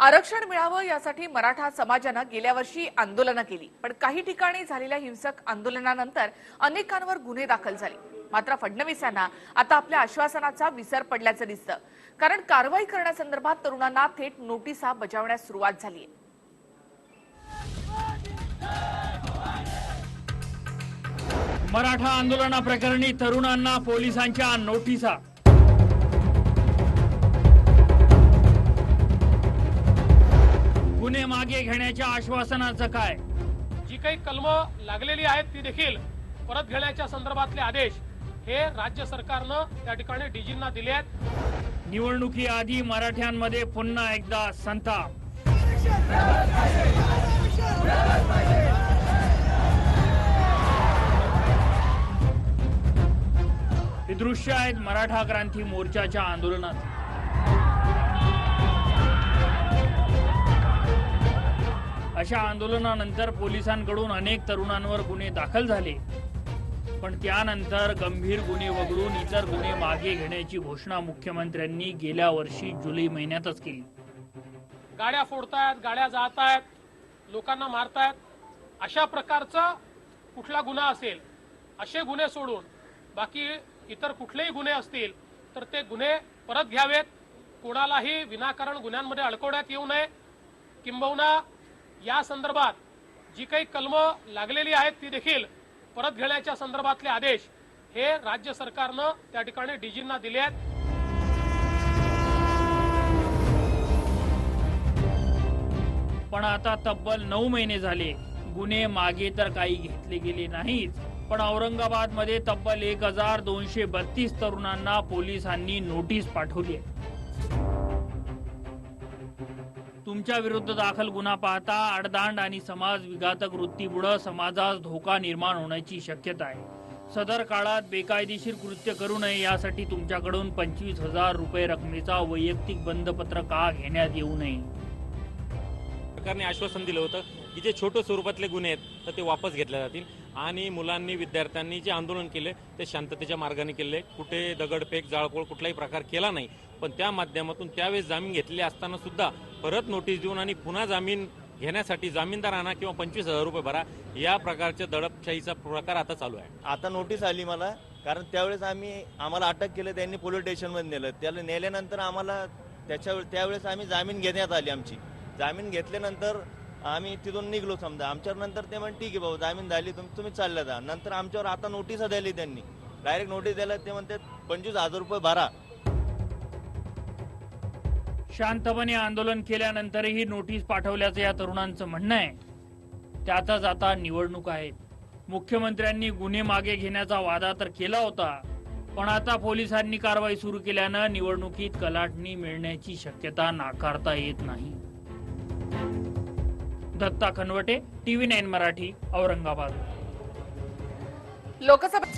आरक्षण मिळावं यासाठी मराठा समाजानं गेल्या वर्षी आंदोलनं केली. पण काही ठिकाणी झालेल्या हिंसक आंदोलनानंतर अनेकांवर गुन्हे दाखल झाले. मात्र फडणवीस यांना आता आपल्या आश्वासनाचा विसर पडल्याचं दिसतं. कारण कारवाई करण्यासंदर्भात तरुणांना थेट नोटिसा बजावण्यास सुरुवात झाली आहे मराठा आंदोलनाप्रकरणी तरुणांना पोलिसांच्या नोटिसा. घेण्याच्या आश्वासनाचं काय? जी काही कलमं लागलेली आहेत ती देखील परत घेण्याच्या संदर्भातले आदेश हे राज्य सरकारनं त्या ठिकाणी डीजींना दिले आहेत. निवडणुकीआधी मराठ्यांमध्ये पुन्हा एकदा संताप. हे दृश्य आहेत मराठा क्रांती मोर्चाच्या आंदोलनात. अशा आंदोलनानंतर पोलिसांकडून अनेक तरुणांवर गुन्हे दाखल झाले. पण त्यानंतर गंभीर गुन्हे वगळून इतर गुन्हे मागे घेण्याची घोषणा मुख्यमंत्र्यांनी गेल्या वर्षी जुलै महिन्यातच केली. गाड्या फोडतायत गाड्या जाळतायत लोकांना मारतायत. अशा प्रकारचा कुठला गुन्हा असेल असे गुन्हे सोडून बाकी इतर कुठलेही गुन्हे असतील तर ते गुन्हे परत घ्यावेत. कोणालाही विनाकारण गुन्ह्यांमध्ये अडकवण्यात येऊ नये. किंबहुना या संदर्भात जी काही कलमं लागलेली आहेत ती देखील परत घेण्याच्या संदर्भातले आदेश हे राज्य सरकारनं त्या ठिकाणी डीजींना दिले आहेत. पण आता तब्बल नऊ महिने झाले. गुन्हे मागे तर काही घेतले गेले नाहीत. पण औरंगाबादमध्ये तब्बल एक हजार दोनशे बत्तीस तरुणांना पोलिसांनी नोटीस पाठवली आहे. तुमच्या विरुद्ध दाखल गुन्हा पाहता आडदांड आणि समाज विघातक वृत्तीमुळे समाजास धोका निर्माण होण्याची शक्यता आहे. सदर काळात बेकायदेशीर कृत्य करू नये यासाठी तुमच्याकडून पंचवीस हजार रुपये रकमेचा वैयक्तिक बंधपत्र का घेण्यात येऊ नये? सरकारने आश्वासन दिलं होतं की जे छोटे स्वरूपातले गुन्हे आहेत तर ते वापस घेतले जातील. आणि मुलांनी विद्यार्थ्यांनी जे आंदोलन केले ते शांततेच्या मार्गाने केले. कुठे दगडफेक जाळपोळ कुठलाही प्रकार केला नाही पण त्या माध्यमातून त्यावेळेस जामीन घेतले असताना सुद्धा परत नोटीस देऊन आणि पुन्हा जामीन घेण्यासाठी जामीनदार आणा किंवा पंचवीस हजार रुपये भरा या प्रकारच्या दडपशाहीचा प्रकार आता चालू आहे. आता नोटीस आली मला कारण त्यावेळेस आम्ही आम्हाला अटक केलं त्यांनी पोलीस स्टेशनमध्ये नेलं. त्याला नेल्यानंतर आम्हाला त्याच्या त्यावेळेस आम्ही जामीन घेण्यात आली आमची. जामीन घेतल्यानंतर आम्ही तिथून निघलो समजा. आमच्यावर नंतर ते म्हण ठीक आहे भाऊ जामीन झाली तुम्ही तुम्ही चालल्या जा. नंतर आमच्यावर आता नोटीस द्यायली त्यांनी. डायरेक्ट नोटीस द्यायला ते म्हणतात पंचवीस हजार रुपये भरा. शांतपणे आंदोलन केल्यानंतरही नोटीस पाठवल्याचं या तरुणांचं म्हणणं आहे. त्यातच आता निवडणूक आहेत. मुख्यमंत्र्यांनी गुन्हे मागे घेण्याचा वादा तर केला होता पण आता पोलिसांनी कारवाई सुरू केल्यानं निवडणुकीत कलाटणी मिळण्याची शक्यता नाकारता येत नाही. Datta Khanvate TV nine Marathi Aurangabad. Lok Sabha